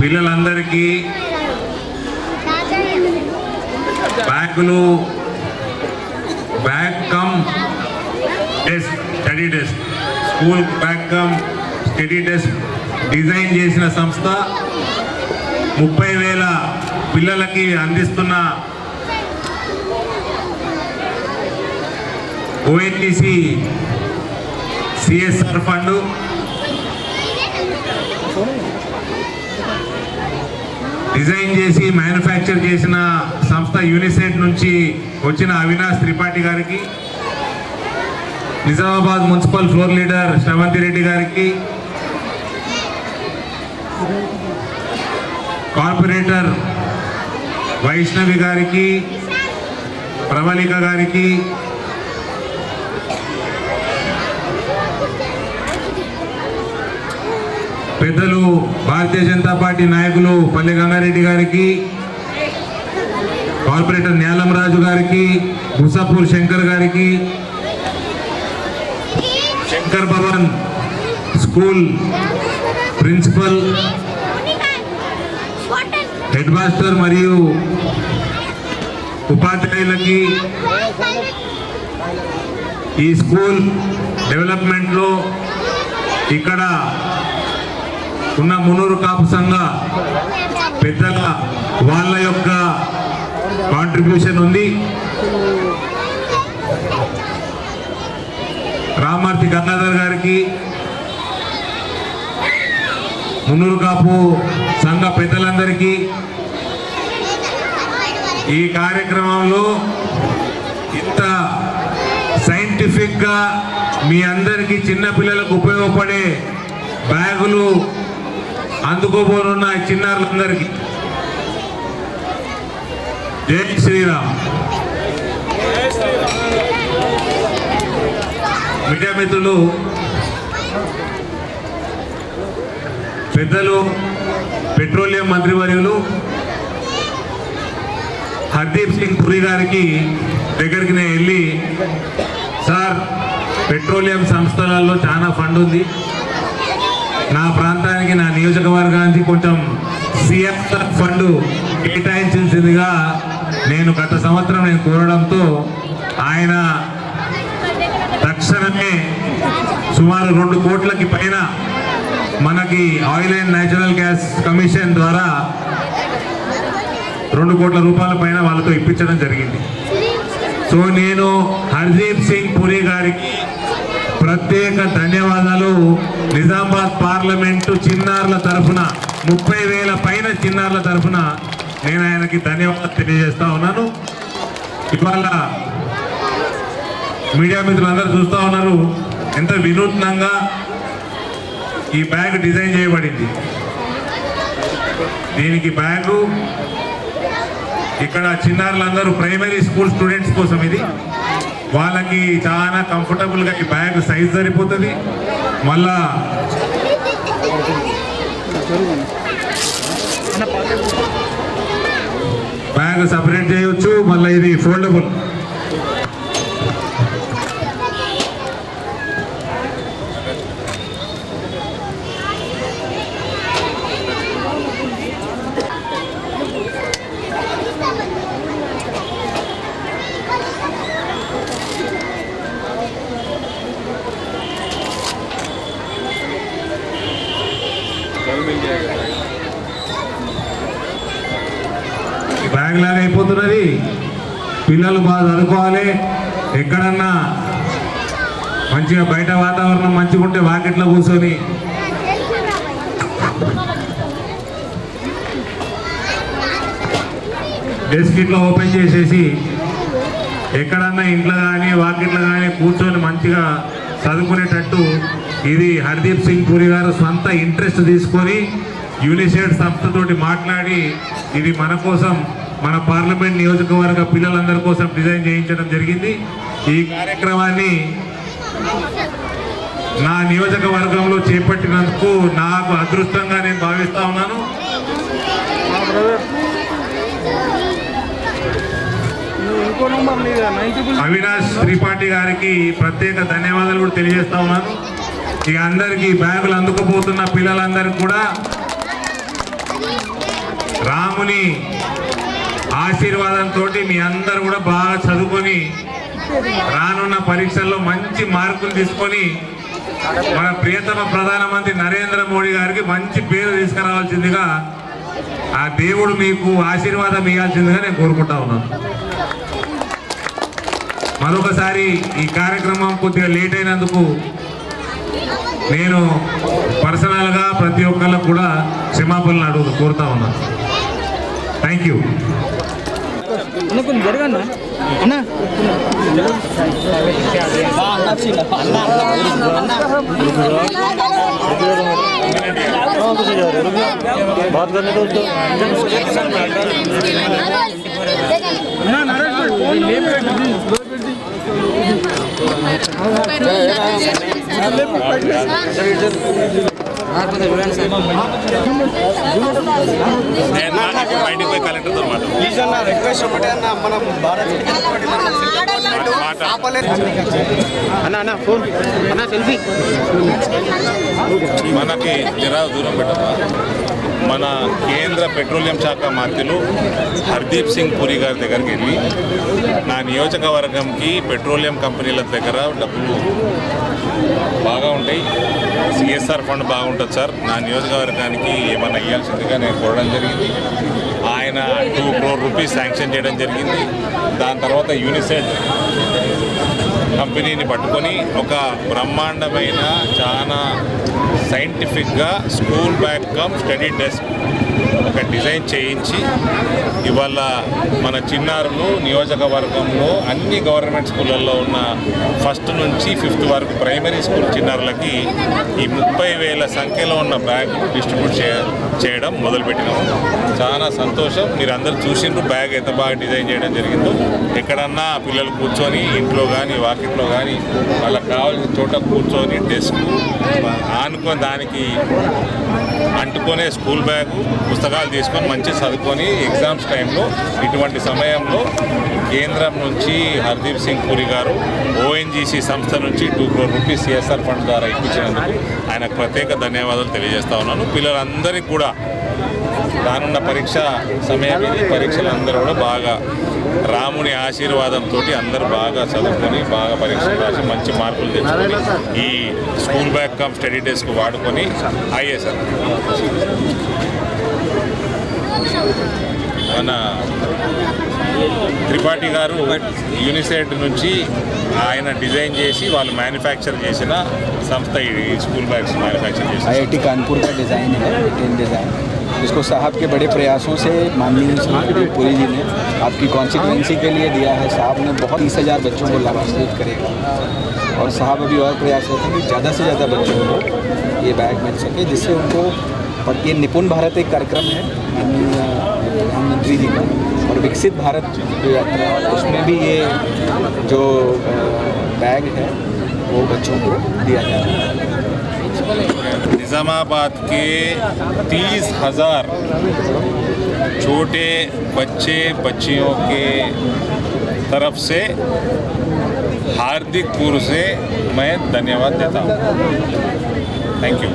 పిల్లలందరికీ బ్యాగులు bag cum desk study desk. School bag cum study desk. Design చేసిన సంస్థ ముప్పై వేల పిల్లలకి అందిస్తున్న ఓఎన్టీసీ సిఎస్ఆర్ ఫండ్. డిజైన్ చేసి మ్యానుఫ్యాక్చర్ చేసిన సంస్థ యూనిసెట్ నుంచి వచ్చిన అవినాష్ త్రిపాఠి గారికి Nizamabad municipal floor leader Sravanthi Reddy గారికి కార్పొరేటర్ వైష్ణవి గారికి ప్రవళిక గారికి పెద్దలు భారతీయ జనతా పార్టీ నాయకులు పల్లె గంగారెడ్డి గారికి కార్పొరేటర్ నేలంరాజు గారికి ముసాపూర్ శంకర్ గారికి Shankar Bhavan school principal head master మరియు ఉపాధ్యాయులకి ఈ స్కూల్ డెవలప్మెంట్లో ఇక్కడ ఉన్న మునూరు కాపు సంఘ పెద్దల వాళ్ళ యొక్క కాంట్రిబ్యూషన్ ఉంది. రామర్తి గంగాధర్ గారికి మునూరు కాపు సంఘ పెద్దలందరికీ ఈ కార్యక్రమంలో ఇంత సైంటిఫిక్గా మీ అందరికీ చిన్న పిల్లలకు ఉపయోగపడే బ్యాగులు అందుకోబోనున్న చిన్నారులందరికీ. జై శ్రీరామ్. మీడియా మిత్రులు పెద్దలు పెట్రోలియం మంత్రివర్యులు హర్దీప్ సింగ్ పురి గారికి దగ్గరికి నేను వెళ్ళి సార్ పెట్రోలియం సంస్థలలో చాలా ఫండ్ ఉంది. నా ప్రాంతానికి నా నియోజకవర్గానికి కొంచెం సిఎస్ఆర్ ఫండ్ కేటాయించాల్సిందిగా నేను గత సంవత్సరం నేను కోరడంతో ఆయన తక్షణమే సుమారు రెండు కోట్లకి పైన మనకి oil and natural gas commission ద్వారా రెండు కోట్ల రూపాయల పైన వాళ్ళతో ఇప్పించడం జరిగింది. సో నేను హర్దీప్ సింగ్ పురి గారికి ప్రత్యేక ధన్యవాదాలు. నిజామాబాద్ పార్లమెంటు చిన్నారుల తరఫున ముప్పై వేల పైన చిన్నారుల తరఫున నేను ఆయనకి ధన్యవాదాలు తెలియజేస్తా ఉన్నాను. ఇవాళ మీడియా మిత్రులందరూ చూస్తూ ఉన్నారు ఎంత వినూత్నంగా ఈ బ్యాగ్ డిజైన్ చేయబడింది. దీనికి బ్యాగు ఇక్కడ చిన్నారులందరూ ప్రైమరీ స్కూల్ స్టూడెంట్స్ కోసం ఇది. వాళ్ళకి చాలా కంఫర్టబుల్గా ఈ బ్యాగ్ సైజ్ సరిపోతుంది. మళ్ళా బ్యాగ్ సపరేట్ చేయొచ్చు మళ్ళీ ఇది ఫోల్డబుల్ పిల్లలు బాగా చదువుకోవాలి. ఎక్కడన్నా మంచిగా బయట వాతావరణం మంచిగా ఉంటే వాకిట్లో కూర్చొని. డెస్క్ ఇట్లా ఓపెన్ చేసేసి ఎక్కడన్నా ఇంట్లో కానీ వాకిట్లో కానీ కూర్చొని మంచిగా చదువుకునేటట్టు ఇది హర్దీప్ సింగ్ పురి గారు సొంత ఇంట్రెస్ట్ తీసుకొని యూనిసెడ్ సంస్థతోటి మాట్లాడి ఇది మన కోసం మన పార్లమెంట్ నియోజకవర్గ పిల్లలందరి కోసం డిజైన్ చేయించడం జరిగింది. ఈ కార్యక్రమాన్ని నా నియోజకవర్గంలో చేపట్టినందుకు నాకు అదృష్టంగా నేను భావిస్తా ఉన్నాను. అవినాష్ త్రిపాఠి గారికి ప్రత్యేక ధన్యవాదాలు కూడా తెలియజేస్తా ఉన్నాను. ఇక అందరికీ బ్యాగులు అందుకుపోతున్న పిల్లలందరికీ కూడా రాముని ఆశీర్వాదంతో మీ అందరు కూడా బాగా చదువుకొని రానున్న పరీక్షల్లో మంచి మార్కులు తీసుకొని మన ప్రియతమ ప్రధానమంత్రి నరేంద్ర మోడీ గారికి మంచి పేరు తీసుకురావాల్సిందిగా ఆ దేవుడు మీకు ఆశీర్వాదం ఇవ్వాల్సిందిగా నేను కోరుకుంటా ఉన్నాను. మరొకసారి ఈ కార్యక్రమం కొద్దిగా లేట్ అయినందుకు నేను పర్సనల్గా ప్రతి ఒక్కళ్ళకు కూడా క్షమాపణలు అడుగు కోరుతా ఉన్నాను. థ్యాంక్ యూ అన్న కొంచెం జరగన్నా అన్న बात करने दो उसको అన్న నరేష్ లేపి బయటికి పోయి కలెక్టర్తో మాట ప్లీజ్ అన్న రిక్వెస్ట్ ఒకటే అన్న మనం భారత్ ఆపలేదు అన్న అన్న ఫోన్. అన్న సెల్ఫీ. మనకి జరా దూరం పెట్టమ్మా. మన కేంద్ర పెట్రోలియం శాఖ మంత్రులు హర్దీప్ సింగ్ పురి గారి దగ్గరికి వెళ్ళి నా నియోజకవర్గంకి పెట్రోలియం కంపెనీల దగ్గర డబ్బులు బాగా ఉంటాయి. సిఎస్ఆర్ ఫండ్ బాగుంటుంది సార్. నా నియోజకవర్గానికి ఏమైనా ఇవ్వాల్సిందిగా నేను కోరడం జరిగింది. ఆయన టూ క్రోర్ రూపీస్ శాంక్షన్ చేయడం జరిగింది. దాని తర్వాత యూనిసెఫ్ కంపెనీని పట్టుకొని ఒక బ్రహ్మాండమైన చాలా సైంటిఫిక్గా school bag cum study desk ఒక డిజైన్ చేయించి ఇవాళ మన చిన్నారులు నియోజకవర్గంలో అన్ని గవర్నమెంట్ స్కూళ్ళల్లో ఉన్న ఫస్ట్ నుంచి ఫిఫ్త్ వరకు ప్రైమరీ స్కూల్ చిన్నారులకి ఈ ముప్పై వేల సంఖ్యలో ఉన్న బ్యాగ్ డిస్ట్రిబ్యూట్ చే చేయడం మొదలుపెట్టినాము చాలా సంతోషం. మీరు అందరు చూసిండ్రు బ్యాగ్ ఎంత బాగా డిజైన్ చేయడం జరిగిందో. ఎక్కడన్నా పిల్లలు కూర్చొని ఇంట్లో కానీ వాకిట్లో కానీ వాళ్ళకి కావాల్సిన చోట కూర్చొని డెస్క్ ఆనుకొని దానికి అంటుకునే స్కూల్ బ్యాగు. పుస్తకాలు తీసుకొని మంచి చదువుకొని ఎగ్జామ్స్ టైంలో ఇటువంటి సమయంలో కేంద్రం నుంచి హర్దీప్ సింగ్ పూరి గారు ఓఎన్జీసీ సంస్థ నుంచి two crore rupees CSR fund ద్వారా ఇప్పించినందుకు ఆయనకు ప్రత్యేక ధన్యవాదాలు తెలియజేస్తా ఉన్నాను. పిల్లలందరికీ కూడా రానున్న పరీక్ష సమయం ఇది. పరీక్షలు అందరూ కూడా బాగా రాముని ఆశీర్వాదంతో అందరూ బాగా చదువుకొని బాగా పరీక్షలు రాసి మంచి మార్కులు తెచ్చుకొని ఈ స్కూల్ బ్యాగ్ కమ్ స్టడీ డేస్కి వాడుకొని ఐఏఎస్ మన త్రిపాఠి గారు యూనిసెట్ నుంచి ఆయన డిజైన్ చేసి వాళ్ళు మ్యానుఫ్యాక్చర్ చేసిన సంస్థ ఈ స్కూల్ బ్యాగ్స్ మ్యానుఫ్యాక్చర్ చేసిన आईआईटी कानपुर का डिज़ाइन है रिटेन डिज़ाइन इसको साहब के बड़े प्रयासों से माननीय श्री पुरी जी ने आपकी कॉन्सिक्वेंसी के लिए दिया है साहब ने बहुत तीस हज़ार बच्चों को लाभान्वित करेगा और साहब अभी और प्रयास करते हैं कि ज़्यादा से ज़्यादा बच्चों को ये बैग मिल सके जिससे उनको पर ये निपुण भारत एक कार्यक्रम है प्रधानमंत्री जी का। और विकसित भारत जो यात्रा है, उसमें भी ये जो बैग है वो बच्चों को दिया जा रहा है। निज़ामाबाद के तीस हज़ार छोटे बच्चे बच्चियों के तरफ़ से हार्दिक पूर्व से मैं धन्यवाद देता हूँ। Thank you